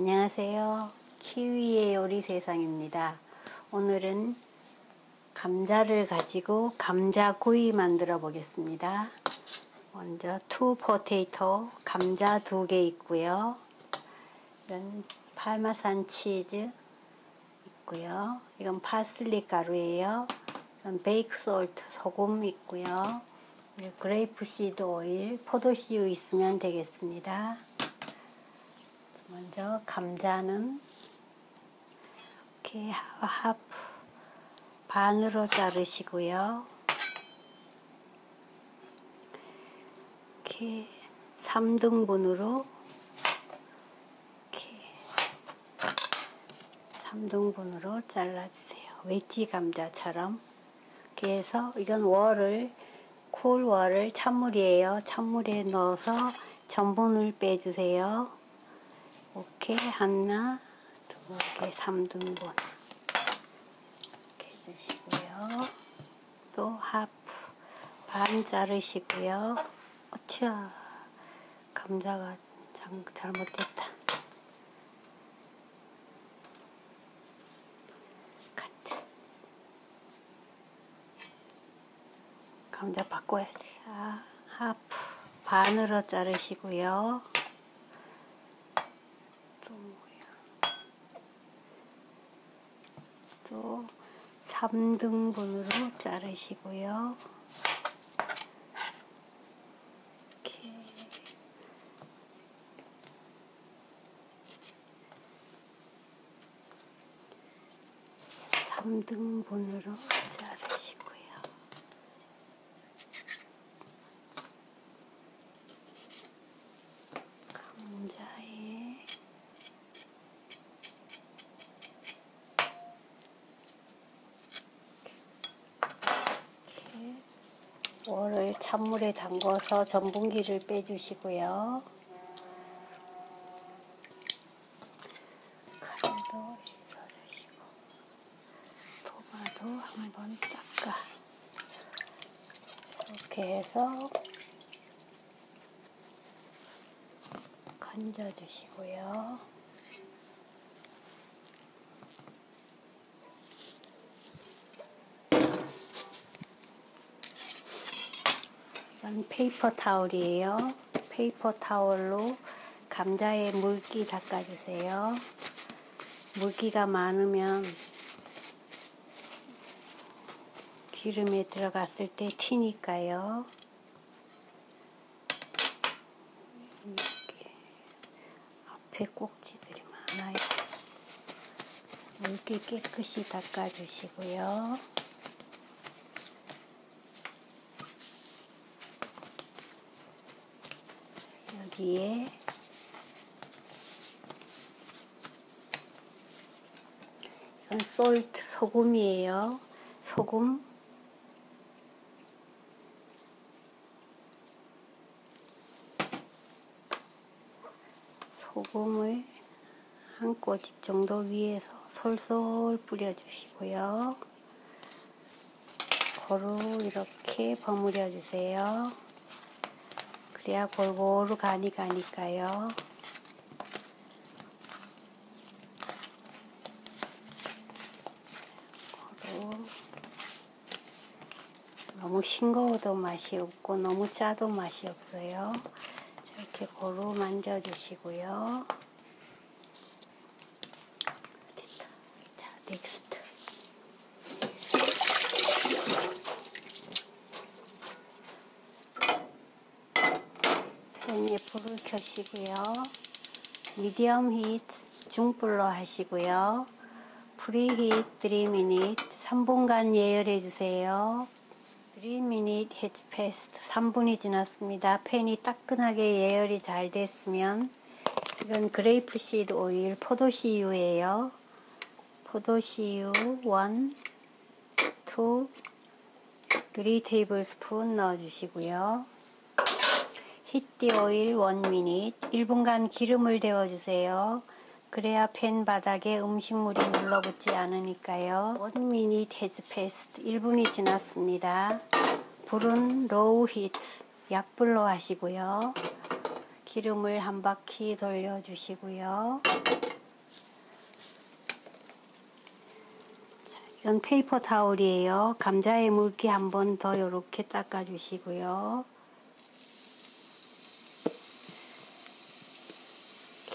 안녕하세요. 키위의 요리 세상입니다. 오늘은 감자를 가지고 감자구이 만들어 보겠습니다. 먼저 투 포테이토 감자 두 개 있고요. 이건 파마산 치즈 있고요. 이건 파슬리 가루예요. 이건 베이크 솔트 소금 있고요. 그레이프 시드 오일, 포도씨유 있으면 되겠습니다. 먼저 감자는 이렇게 하프 반으로 자르시고요. 이렇게 3등분으로 이렇게 3등분으로 잘라주세요. 웨지 감자처럼 이렇게 해서 이건 월을 쿨월을 찬물이에요. 찬물에 넣어서 전분을 빼주세요. 오케이 하나 두 개 3등분 이렇게 해주시고요. 또 하프 반 자르시고요. 어치야 감자가 장, 잘못됐다. 카트 감자 바꿔야 돼. 아, 하프 반으로 자르시고요. 또 뭐야? 또 3등분으로 자르시고요. 이렇게 3등분으로 자르시고요. 감자에 이렇게 월을 찬물에 담궈서 전분기를 빼주시고요. 칼도 씻어주시고 토마토 한번 닦아 이렇게 해서 건져주시고요. 이건 페이퍼 타올이에요. 페이퍼 타올로 감자에 물기 닦아주세요. 물기가 많으면 기름에 들어갔을 때 튀니까요. 이렇게 앞에 꼭지들이 많아요. 물기 깨끗이 닦아주시고요. 여기에 이건 솔트 소금이에요. 소금 소금을 한 꼬집 정도 위에서 솔솔 뿌려주시고요. 고루 이렇게 버무려 주세요. 그래야 골고루 간이 가니까요. 너무 싱거워도 맛이 없고 너무 짜도 맛이 없어요. 이렇게 고루 만져주시고요. 자, 넥스트. 팬에 불을 켜시고요. 미디엄 히트 중불로 하시고요. 프리 히트 3미닛 3분간 예열해 주세요. 3미닛 해즈 패스트 3분이 지났습니다. 팬이 따끈하게 예열이 잘 됐으면 이건 그레이프 시드 오일 포도씨유예요. 포도씨유 1, 2, 3 테이블 스푼 넣어주시고요. 히티 오일 1미닛 1분간 기름을 데워주세요. 그래야 팬 바닥에 음식물이 눌러붙지 않으니까요. 1미닛 해즈 패스트 1분이 지났습니다. 불은 로우 히트 약불로 하시고요. 기름을 한 바퀴 돌려주시고요. 자, 이건 페이퍼 타올이에요. 감자에 물기 한 번 더 이렇게 닦아주시고요.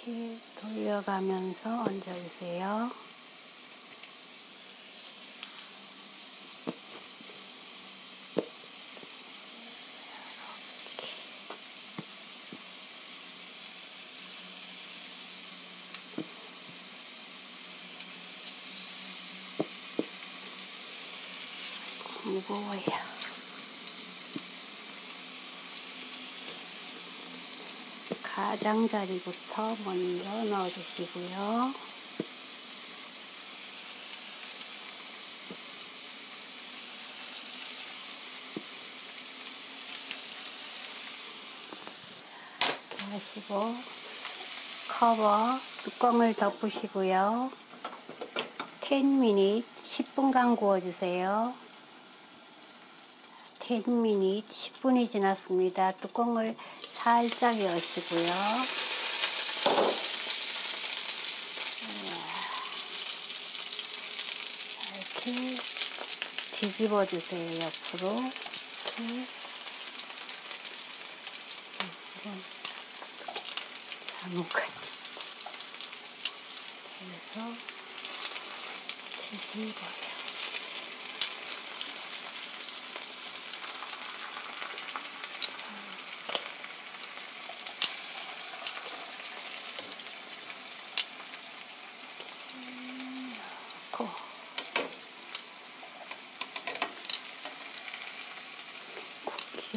이렇게 돌려가면서 얹어주세요. 무거워요. 가장자리부터 먼저 넣어주시고요. 하시고 커버 뚜껑을 덮으시고요. 10미닛 10분간 구워주세요. 10미닛 10분이 지났습니다. 뚜껑을 살짝 여시고요. 이렇게 뒤집어 주세요. 옆으로. 이렇게. 잘못 갔 그래서 뒤집어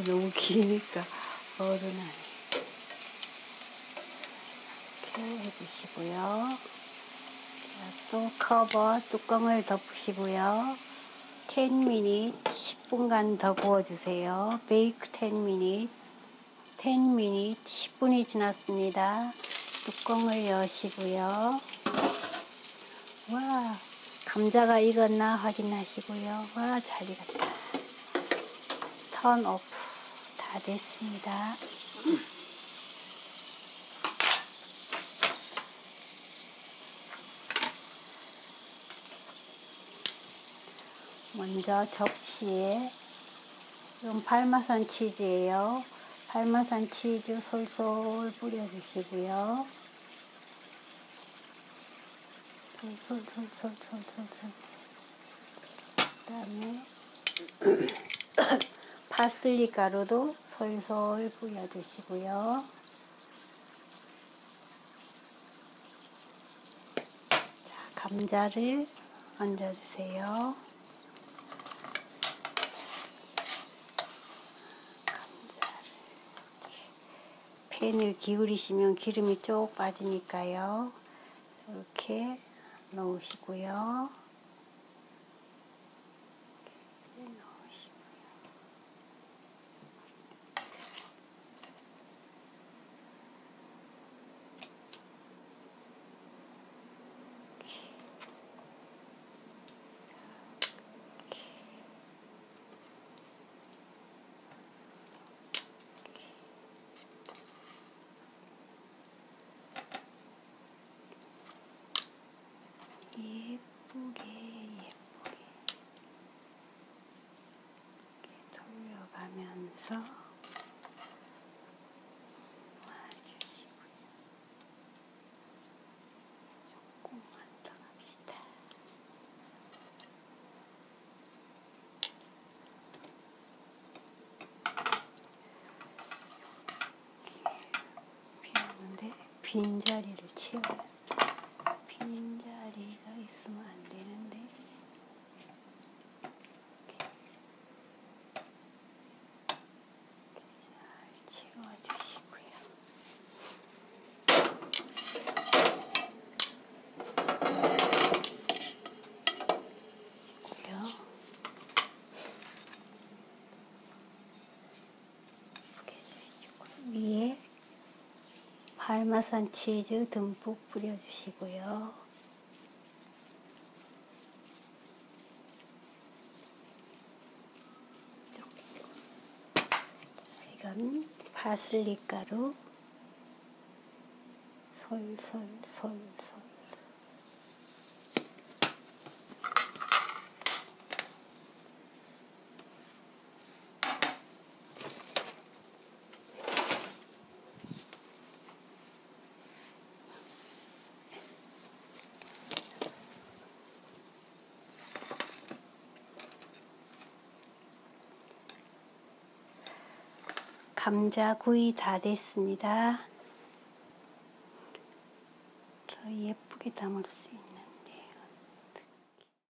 너무 기니까 어른하네 이렇게 해주시고요 자, 또 커버 뚜껑을 덮으시고요 10미닛 10분간 더 구워주세요 베이크 10미닛 10미닛 10분이 지났습니다 뚜껑을 여시고요 와, 감자가 익었나 확인하시고요. 와, 잘 익었다. 턴 오프. 다 됐습니다. 먼저 접시에 이건 parmesan 치즈예요. parmesan 치즈 솔솔 뿌려주시고요. 솔솔솔솔솔솔솔 그다음에 파슬리 가루도 솔솔 뿌려주시고요. 자, 감자를 얹어주세요. 감자를 팬을 기울이시면 기름이 쭉 빠지니까요. 이렇게 넣으시고요. 이렇게 넣으시고요. 예쁘게 예쁘게 이렇게 놔주시고요. 조금만 더 갑시다. 비었는데 빈자리를 채워요. 빈자리가 있으면 안 되는데 잘 채워주시고요. 고요. 이렇게 해주시고 위에 파마산 치즈 듬뿍 뿌려주시고요. 이건 파슬리 가루 솔솔솔솔 감자 구이 다 됐습니다. 더 예쁘게 담을 수